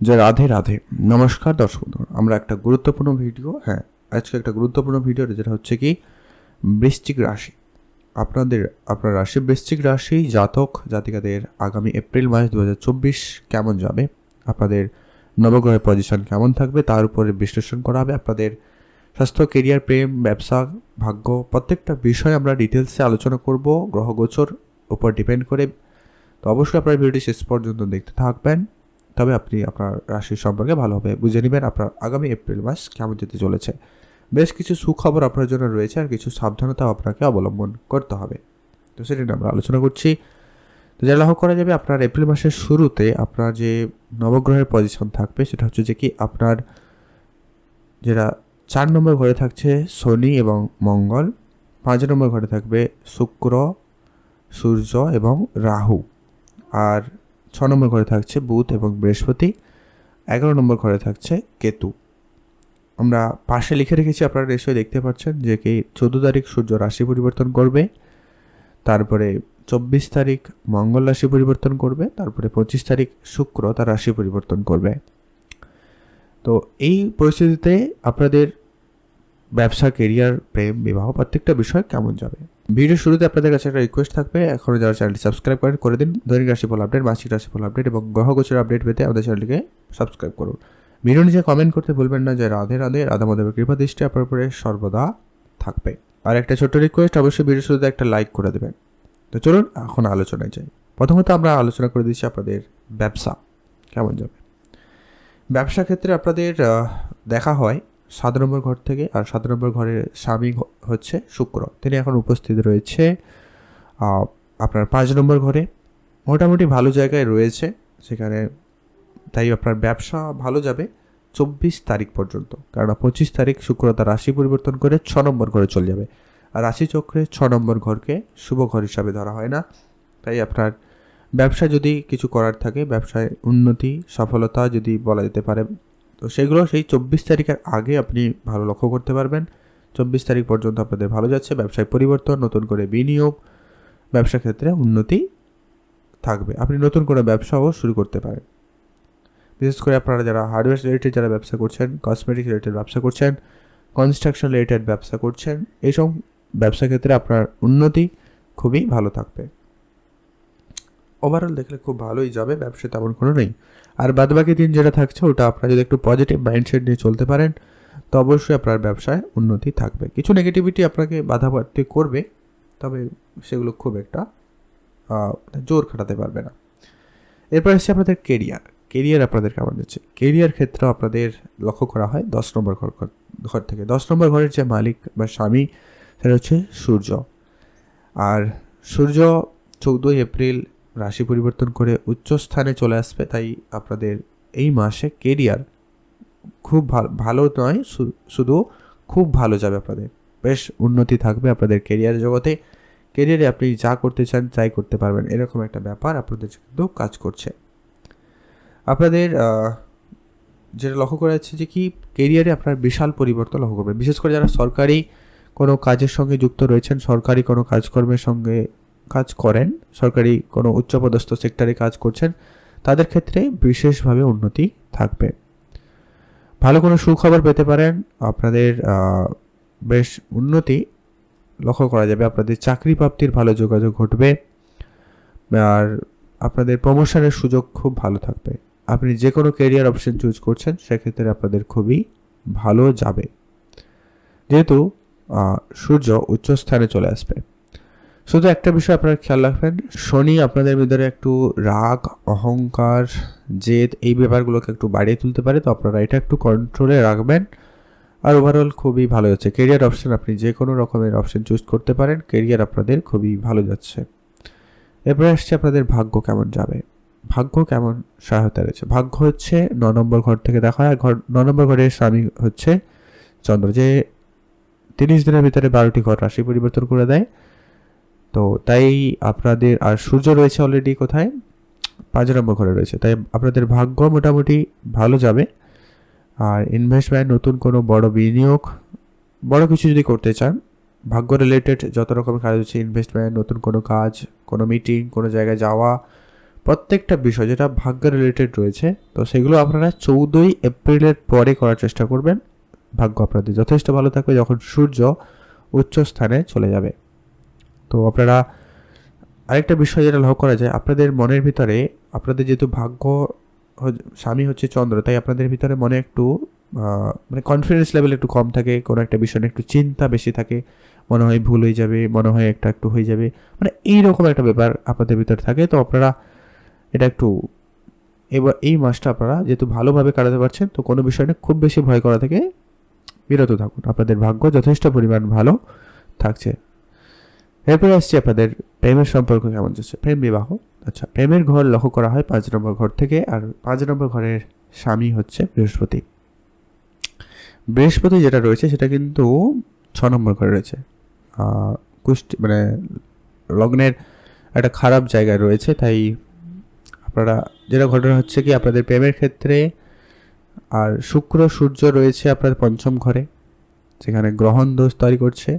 যে রাধে রাধে। নমস্কার দর্শক। আমরা একটা গুরুত্বপূর্ণ ভিডিও হ্যাঁ আজকে একটা গুরুত্বপূর্ণ ভিডিও, যেটা হচ্ছে কি, বৃশ্চিক রাশি। আপনাদের, আপনার রাশি, বৃশ্চিক রাশি জাতক জাতিকাদের আগামী এপ্রিল মাস দু হাজার চব্বিশ কেমন যাবে? আপনাদের নবগ্রহের পজিশন কেমন থাকবে? তার উপরে বিশ্লেষণ করা হবে। আপনাদের স্বাস্থ্য কেরিয়ার প্রেম, ব্যবসা, ভাগ্য, প্রত্যেকটা বিষয়ে আমরা ডিটেলসে আলোচনা করব। গ্রহগোচর উপর ডিপেন্ড করে। তো অবশ্যই আপনার ভিডিওটি শেষ পর্যন্ত দেখতে থাকবেন। তবে আপনি আপনার রাশি সম্পর্কে ভালোভাবে বুঝে নেবেন আপনার আগামী এপ্রিল মাস কেমন যেতে চলেছে। বেশ কিছু সুখবর আপনার জন্য রয়েছে আর কিছু সাবধানতাও আপনাকে অবলম্বন করতে হবে। তো সেটা নিয়ে আমরা আলোচনা করছি। তো যা লাভ করা যাবে আপনার এপ্রিল মাসের শুরুতে আপনার যে নবগ্রহের পজিশন থাকবে সেটা হচ্ছে যে কি আপনার যেটা চার নম্বর ঘরে থাকছে শনি এবং মঙ্গল, পাঁচ নম্বর ঘরে থাকবে শুক্র, সূর্য এবং রাহু। আর ছ নম্বর ঘরে থাকছে বুধ এবং বৃহস্পতি, এগারো নম্বর ঘরে থাকছে কেতু। আমরা পাশে লিখে রেখেছি, আপনারা নিশ্চয়ই দেখতে পাচ্ছেন যে কি চোদ্দ তারিখ সূর্য রাশি পরিবর্তন করবে, তারপরে চব্বিশ তারিখ মঙ্গল রাশি পরিবর্তন করবে, তারপরে পঁচিশ তারিখ শুক্র তার রাশি পরিবর্তন করবে। তো এই পরিস্থিতিতে আপনাদের ব্যবসা কেরিয়ার প্রেম, বিবাহ প্রত্যেকটা বিষয় কেমন যাবে? ভিডিও শুরুতে আপনাদের কাছে একটা রিকোয়েস্ট থাকবে। এখনও যারা চ্যানেলটি সাবস্ক্রাইব করেন, করে দিন। দৈনিক রাশিফল আপডেট মাসিক রাশিফল আপডেট এবং গ্রহগোচর আপডেট পেতে আমাদের চ্যানেলটিকে সাবস্ক্রাইব করুন। ভিডিও নিচে কমেন্ট করতে ভুলবেন না যে রাধে রাধে, রাধা মাধবের কৃপা দৃষ্টি আপনার উপরে সর্বদা থাকবে। আর একটা ছোট্ট রিকোয়েস্ট অবশ্যই ভিডিও শুরুতে একটা লাইক করে দেবেন। তো চলুন, এখন আলোচনায় যাই। প্রথমত আমরা আলোচনা করে দিচ্ছি আপনাদের ব্যবসা কেমন যাবে। ব্যবসা ক্ষেত্রে আপনাদের দেখা হয় সাত নম্বর ঘর থেকে, আর সাত নম্বর ঘরের স্বামী হচ্ছে শুক্র। তিনি এখন উপস্থিত রয়েছে আপনার পাঁচ নম্বর ঘরে। মোটামুটি ভালো জায়গায় রয়েছে, সেখানে তাই আপনার ব্যবসা ভালো যাবে চব্বিশ তারিখ পর্যন্ত। কারণ পঁচিশ তারিখ শুক্র তার রাশি পরিবর্তন করে ছ নম্বর ঘরে চলে যাবে। আর রাশি চক্রে ছ নম্বর ঘরকে শুভ ঘর হিসাবে ধরা হয় না। তাই আপনার ব্যবসা যদি কিছু করার থাকে, ব্যবসায় উন্নতি, সফলতা যদি বলা যেতে পারে তো সেগুলো সেই চব্বিশ তারিখের আগে আপনি ভালো লক্ষ্য করতে পারবেন। চব্বিশ তারিখ পর্যন্ত আপনাদের ভালো যাচ্ছে ব্যবসায় পরিবর্তন, নতুন করে বিনিয়োগ, ব্যবসা ক্ষেত্রে উন্নতি থাকবে। আপনি নতুন করে ব্যবসাও শুরু করতে পারেন। বিশেষ করে আপনারা যারা হার্ডওয়্যার রিলেটেড যারা ব্যবসা করছেন কসমেটিক রিলেটেড ব্যবসা করছেন কনস্ট্রাকশন রিলেটেড ব্যবসা করছেন, এইসব ব্যবসা ক্ষেত্রে আপনার উন্নতি খুবই ভালো থাকবে। ওভারঅল দেখলে খুব ভালোই যাবে ব্যবসা তেমন কোনো নেই। আর বাদবাকি দিন যেটা থাকছে, ওটা আপনারা যদি একটু পজিটিভ মাইন্ডসেট নিয়ে চলতে পারেন, তো অবশ্যই আপনার ব্যবসায় উন্নতি থাকবে। কিছু নেগেটিভিটি আপনাকে বাধাপ্রাপ্তি করবে, তবে সেগুলো খুব একটা জোর খাটাতে পারবে না। এরপর আসছে আপনাদের কেরিয়ার কেরিয়ার আপনাদের কেমন যাচ্ছে কেরিয়ার ক্ষেত্রে আপনাদের লক্ষ্য করা হয় দশ নম্বর ঘর- ঘর থেকে। দশ নম্বর ঘরের যে মালিক বা স্বামী, সেটা হচ্ছে সূর্য। আর সূর্য চৌদ্দই এপ্রিল রাশি পরিবর্তন করে উচ্চ স্থানে চলে আসবে, তাই আপনাদের এই মাসে কেরিয়ার খুব ভালো ভালো নয় শুধু খুব ভালো যাবে আপনাদের। বেশ উন্নতি থাকবে আপনাদের কেরিয়ার জগতে। কেরিয়ারে আপনি যা করতে চান, তাই করতে পারবেন। এরকম একটা ব্যাপার আপনাদের কিন্তু কাজ করছে। আপনাদের যেটা লক্ষ্য করা যাচ্ছে যে কি কেরিয়ারে আপনার বিশাল পরিবর্তন লক্ষ্য করবেন। বিশেষ করে যারা সরকারি কোনো কাজের সঙ্গে যুক্ত রয়েছেন, সরকারি কোনো কাজকর্মের সঙ্গে কাজ করেন, সরকারি কোনো উচ্চপদস্থ সেক্টরে কাজ করছেন, তাদের ক্ষেত্রে বিশেষভাবে উন্নতি থাকবে। ভালো কোনো সুখবর পেতে পারেন, আপনাদের বেশ উন্নতি লক্ষ্য করা যাবে। আপনাদের চাকরি প্রাপ্তির ভালো যোগাযোগ ঘটবে, আর আপনাদের প্রমোশনের সুযোগ খুব ভালো থাকবে। আপনি যে কোনো কেরিয়ার অপশন চুজ করছেন, সেক্ষেত্রে আপনাদের খুবই ভালো যাবে। যেহেতু সূর্য উচ্চ স্থানে চলে আসবে। শুধু একটা বিষয় আপনারা খেয়াল রাখবেন, শনি আপনাদের ভিতরে একটু রাগ, অহংকার, জেদ এই ব্যাপারগুলোকে একটু বাড়িয়ে তুলতে পারে, তো আপনারা এটা একটু কন্ট্রোলে রাখবেন। আর ওভারঅল খুবই ভালো যাচ্ছে। কেরিয়ার অপশন আপনি যে কোনো রকমের অপশন চুজ করতে পারেন কেরিয়ার আপনাদের খুবই ভালো যাচ্ছে। এরপরে আসছে আপনাদের ভাগ্য কেমন যাবে? ভাগ্য কেমন সহায়তা রয়েছে? ভাগ্য হচ্ছে ন নম্বর ঘর থেকে দেখা হয়। ঘর ন নম্বর ঘরের স্বামী হচ্ছে চন্দ্র, যে তিরিশ দিনের ভিতরে বারোটি ঘর রাশি পরিবর্তন করে দেয়। তো তাই আপনাদের, আর সূর্য রয়েছে অলরেডি কোথায়? পাঁচ নম্বর ঘরে রয়েছে। তাই আপনাদের ভাগ্য মোটামুটি ভালো যাবে। আর ইনভেস্টমেন্ট নতুন কোনো বড় বিনিয়োগ, বড় কিছু যদি করতে চান, ভাগ্য রিলেটেড যত রকমের কাজ হচ্ছে ইনভেস্টমেন্ট নতুন কোনো কাজ, কোনো মিটিং কোনো জায়গায় যাওয়া, প্রত্যেকটা বিষয় যেটা ভাগ্য রিলেটেড রয়েছে, তো সেগুলো আপনারা চৌদ্দই এপ্রিলের পরে করার চেষ্টা করবেন। ভাগ্য আপনাদের যথেষ্ট ভালো থাকবে যখন সূর্য উচ্চ স্থানে চলে যাবে। তো আপনারা আরেকটা বিষয় যেটা লক্ষ্য করা যায়, আপনাদের মনের ভিতরে, আপনাদের যেহেতু ভাগ্য স্বামী হচ্ছে চন্দ্র, তাই আপনাদের ভিতরে মনে একটু মানে কনফিডেন্স লেভেল একটু কম থাকে, কোনো একটা বিষয় একটু চিন্তা বেশি থাকে, মনে হয় ভুল হয়ে যাবে, মনে হয় একটা একটু হয়ে যাবে মানে এইরকম একটা ব্যাপার আপনাদের ভিতরে থাকে। তো আপনারা এটা একটু, এবার এই মাসটা আপনারা যেহেতু ভালোভাবে কাটাতে পারছেন, তো কোনো বিষয় খুব বেশি ভয় করা থেকে বিরত থাকুন। আপনাদের ভাগ্য যথেষ্ট পরিমাণ ভালো থাকছে। এরপরে আসছি আপনাদের প্রেমের সম্পর্ক কেমন যাচ্ছে প্রেম বিবাহ। আচ্ছা প্রেমের ঘর লক্ষ্য করা হয় পাঁচ নম্বর ঘর থেকে, আর পাঁচ নম্বর ঘরের স্বামী হচ্ছে বৃহস্পতি। বৃহস্পতি যেটা রয়েছে, সেটা কিন্তু ছ নম্বর ঘরে রয়েছে। কুষ্টি মানে লগ্নের একটা খারাপ জায়গায় রয়েছে, তাই আপনারা, যেটা ঘটনা হচ্ছে কি, আপনাদের প্রেমের ক্ষেত্রে, আর শুক্র সূর্য রয়েছে আপনার পঞ্চম ঘরে, যেখানে গ্রহণ দোষ তৈরি করছে।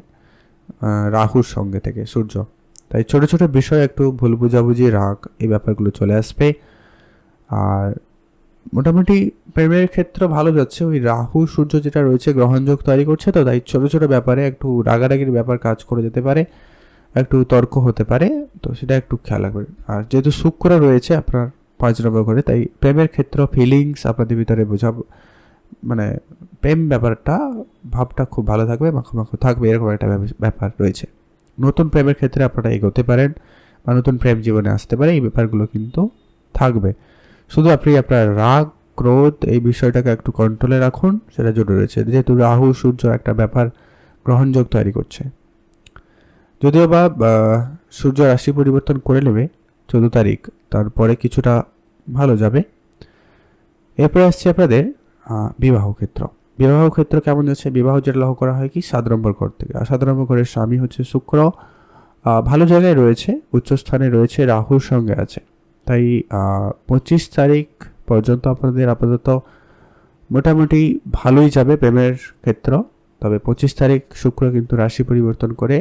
রাহুর সঙ্গে থেকে, সূর্য। তাই ছোট ছোট বিষয়, একটু ভুল বুঝাবুঝি, রাগ, এই ব্যাপারগুলো চলে আসবে। আর মোটামুটি প্রেমের ক্ষেত্রে ভালো যাচ্ছে। ওই রাহু, সূর্য যেটা রয়েছে, গ্রহণযোগ তৈরি করছে তো, তাই ছোট ছোট ব্যাপারে একটু রাগারাগির ব্যাপার কাজ করে যেতে পারে, একটু তর্ক হতে পারে, তো সেটা একটু খেয়াল রাখবেন। আর যেহেতু শুক্র রয়েছে, আপনার পাঁচ নম্বর ঘরে, তাই প্রেমের ক্ষেত্রে ফিলিংস আপনাদের ভিতরে বোঝা মানে প্রেম ব্যাপারটা, ভাবটা খুব ভালো থাকবে মাখো মাখো থাকবে, এরকম একটা ব্যাপ- ব্যাপার রয়েছে। নতুন প্রেমের ক্ষেত্রে আপনারা এগোতে পারেন বা নতুন প্রেম জীবনে আসতে পারে, এই ব্যাপারগুলো কিন্তু থাকবে। শুধু আপনি আপনার রাগ, ক্রোধ এই বিষয়টাকে একটু কন্ট্রোলে রাখুন, সেটা জরুরি রয়েছে। যেহেতু রাহু, সূর্য একটা ব্যাপার গ্রহণযোগ তৈরি করছে। যদিও বা সূর্য রাশি পরিবর্তন করে নেবে চোদ্দ তারিখ, তারপরে কিছুটা ভালো যাবে। এরপরে আসছে আপনাদের বিবাহ ক্ষেত্র। বিবাহ ক্ষেত্র কেমন যাচ্ছে? বিবাহ যেটা লক্ষ্য করা হয় কি? সাত নম্বর ঘর থেকে। আর সাত নম্বর ঘরের স্বামী হচ্ছে শুক্র। ভালো জায়গায় রয়েছে, উচ্চস্থানে রয়েছে, রাহুর সঙ্গে আছে। তাই পঁচিশ তারিখ পর্যন্ত আপনাদের আপাতত মোটামুটি ভালোই যাবে প্রেমের ক্ষেত্র। তবে পঁচিশ তারিখ শুক্র কিন্তু রাশি পরিবর্তন করে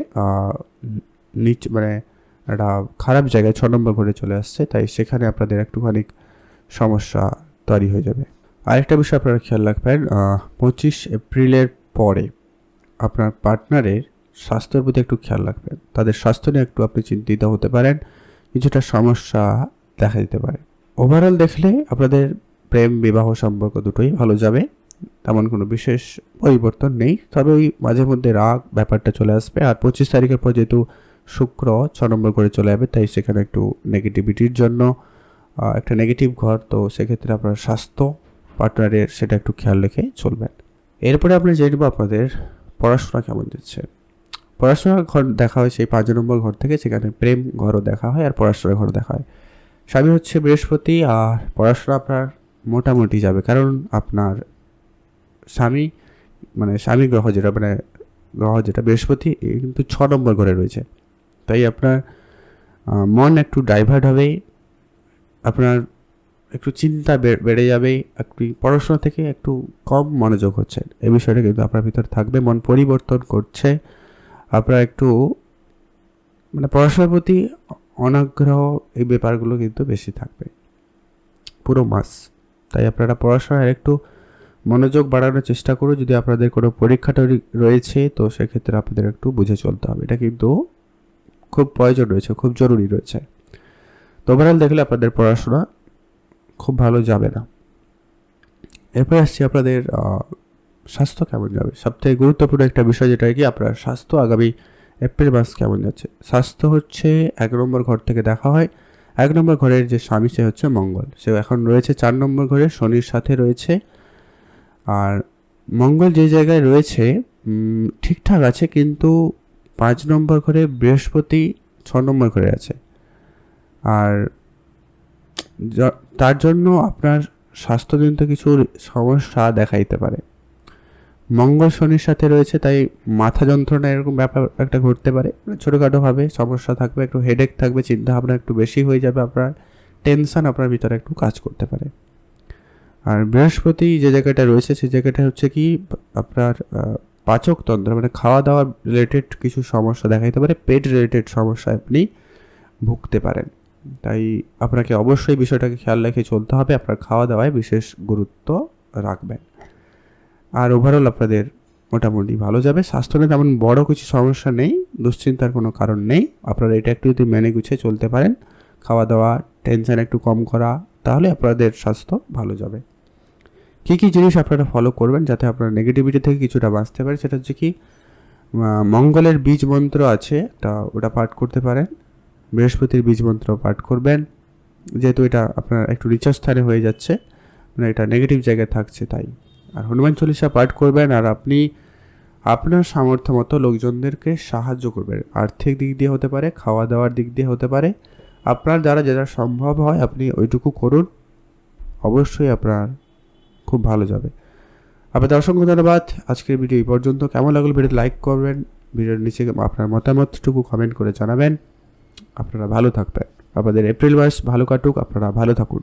নিচ মানে একটা খারাপ জায়গায় ছ নম্বর ঘরে চলে আসছে। তাই সেখানে আপনাদের একটুখানি সমস্যা তৈরি হয়ে যাবে। আরেকটা বিষয় আপনারা খেয়াল রাখবেন পঁচিশ এপ্রিলের পরে আপনার পার্টনারের স্বাস্থ্যের প্রতি একটু খেয়াল রাখবেন। তাদের স্বাস্থ্য নিয়ে একটু আপনি চিন্তিত হতে পারেন, কিছুটা সমস্যা দেখা দিতে পারে। ওভারঅল দেখলে আপনাদের প্রেম, বিবাহ সম্পর্ক দুটোই ভালো যাবে, তেমন কোনো বিশেষ পরিবর্তন নেই। তবে ওই মাঝে মধ্যে রাগ ব্যাপারটা চলে আসবে, আর পঁচিশ তারিখের পর যেহেতু শুক্র ছ নম্বর করে চলে যাবে, তাই সেখানে একটু নেগেটিভিটির জন্য একটা নেগেটিভ ঘর, তো সেক্ষেত্রে আপনার স্বাস্থ্য পার্টনারের সেটা একটু খেয়াল রেখে চলবেন। এরপরে আপনি জেনে নেব আপনাদের পড়াশোনা কেমন যাচ্ছে। পড়াশোনার ঘর দেখা হয় সেই পাঁচ নম্বর ঘর থেকে, সেখানে প্রেম ঘরও দেখা হয় আর পড়াশোনার ঘর দেখা হয়। স্বামী হচ্ছে বৃহস্পতি আর পড়াশোনা আপনার মোটামুটি যাবে, কারণ আপনার স্বামী মানে স্বামী গ্রহ যেটা মানে গ্রহ যেটা বৃহস্পতি কিন্তু ছ নম্বর ঘরে রয়েছে। তাই আপনার মন একটু ডাইভার্ট হবে আপনার একটু চিন্তা বেড়ে যাবে একটু পড়াশোনা থেকে একটু কম মনোযোগ হচ্ছে। এই বিষয়টা কিন্তু আপনার ভিতর থাকবে, মন পরিবর্তন করছে। আপনার একটু মানে পড়াশোনার প্রতি অনাগ্রহ এই ব্যাপারগুলো কিন্তু বেশি থাকবে। পুরো মাস। তাই আপনারা পড়াশোনায় একটু মনোযোগ বাড়ানোর চেষ্টা করুন। যদি আপনাদের কোনো পরীক্ষা রয়েছে, তো সেক্ষেত্রে আপনাদের একটু বুঝে চলতে হবে। এটা কিন্তু খুব প্রয়োজন রয়েছে, খুব জরুরি রয়েছে। তো ওভারঅল দেখলে আপনাদের পড়াশোনা খুব ভালো যাবে না। এরপরে আসছি আপনাদের স্বাস্থ্য কেমন যাবে? সবথেকে গুরুত্বপূর্ণ একটা বিষয় যেটা কি, আপনার স্বাস্থ্য আগামী এপ্রিল মাস কেমন যাচ্ছে? স্বাস্থ্য হচ্ছে এক নম্বর ঘর থেকে দেখা হয়। এক নম্বর ঘরের যে স্বামী, সে হচ্ছে মঙ্গল। সে এখন রয়েছে চার নম্বর ঘরে, শনির সাথে রয়েছে। আর মঙ্গল যে জায়গায় রয়েছে ঠিকঠাক আছে কিন্তু পাঁচ নম্বর ঘরে বৃহস্পতি ছ নম্বর ঘরে আছে। আর তার জন্য আপনার স্বাস্থ্যজনিত কিছু সমস্যা দেখা দিতে পারে। মঙ্গল শনির সাথে রয়েছে, তাই মাথা যন্ত্রণা এরকম ব্যাপার একটা ঘটতে পারে। ছোটোখাটোভাবে সমস্যা থাকবে, একটু হেডেক থাকবে চিন্তা ভাবনা একটু বেশি হয়ে যাবে, আপনার টেনশন আপনার ভিতরে একটু কাজ করতে পারে। আর বৃহস্পতি যে জায়গাটা রয়েছে সেই জায়গাটা হচ্ছে কি, আপনার পাচকতন্ত্র মানে খাওয়া দাওয়া রিলেটেড কিছু সমস্যা দেখা দিতে পারে পেট রিলেটেড সমস্যা আপনি ভুগতে পারেন। তাই আপনাকে অবশ্যই বিষয়টাকে খেয়াল রেখে চলতে হবে। আপনার খাওয়া দাওয়ায় বিশেষ গুরুত্ব রাখবেন। আর ওভারঅল আপনাদের মোটামুটি ভালো যাবে। স্বাস্থ্য নিয়ে তেমন বড় কিছু সমস্যা নেই, দুশ্চিন্তার কোনো কারণ নেই। আপনারা এটা একটু যদি মেনে গুছিয়ে চলতে পারেন খাওয়া দাওয়া টেনশন একটু কম করা, তাহলে আপনাদের স্বাস্থ্য ভালো যাবে। কী কী জিনিস আপনারা ফলো করবেন যাতে আপনারা নেগেটিভিটি থেকে কিছুটা বাঁচতে পারে? সেটা হচ্ছে কি মঙ্গলের বীজ মন্ত্র আছে, তা ওটা পাঠ করতে পারেন। বৃহস্পতির বীজ মন্ত্র পাঠ করবেন। যেহেতু এটা আপনার একটু স্থানে হয়ে যাচ্ছে মানে এটা নেগেটিভ জায়গায় থাকছে তাই। আর হনুমান চল্লিশা পাঠ করবেন আর আপনি আপনার সামর্থ্য মতো লোকজনদেরকে সাহায্য করবেন। আর্থিক দিক দিয়ে হতে পারে, খাওয়া দাওয়ার দিক দিয়ে হতে পারে। আপনার দ্বারা যেটা সম্ভব হয় আপনি ওইটুকু করুন। অবশ্যই আপনার খুব ভালো যাবে। আপনাদের অসংখ্য ধন্যবাদ। আজকের ভিডিও এই পর্যন্ত। কেমন লাগল ভিডিও লাইক করবেন। ভিডিওর নিচে আপনার মতামতটুকু কমেন্ট করে জানাবেন। আপনারা ভালো থাকবেন। আমাদের এপ্রিল মাস ভালো কাটুক আপনারা ভালো থাকুন।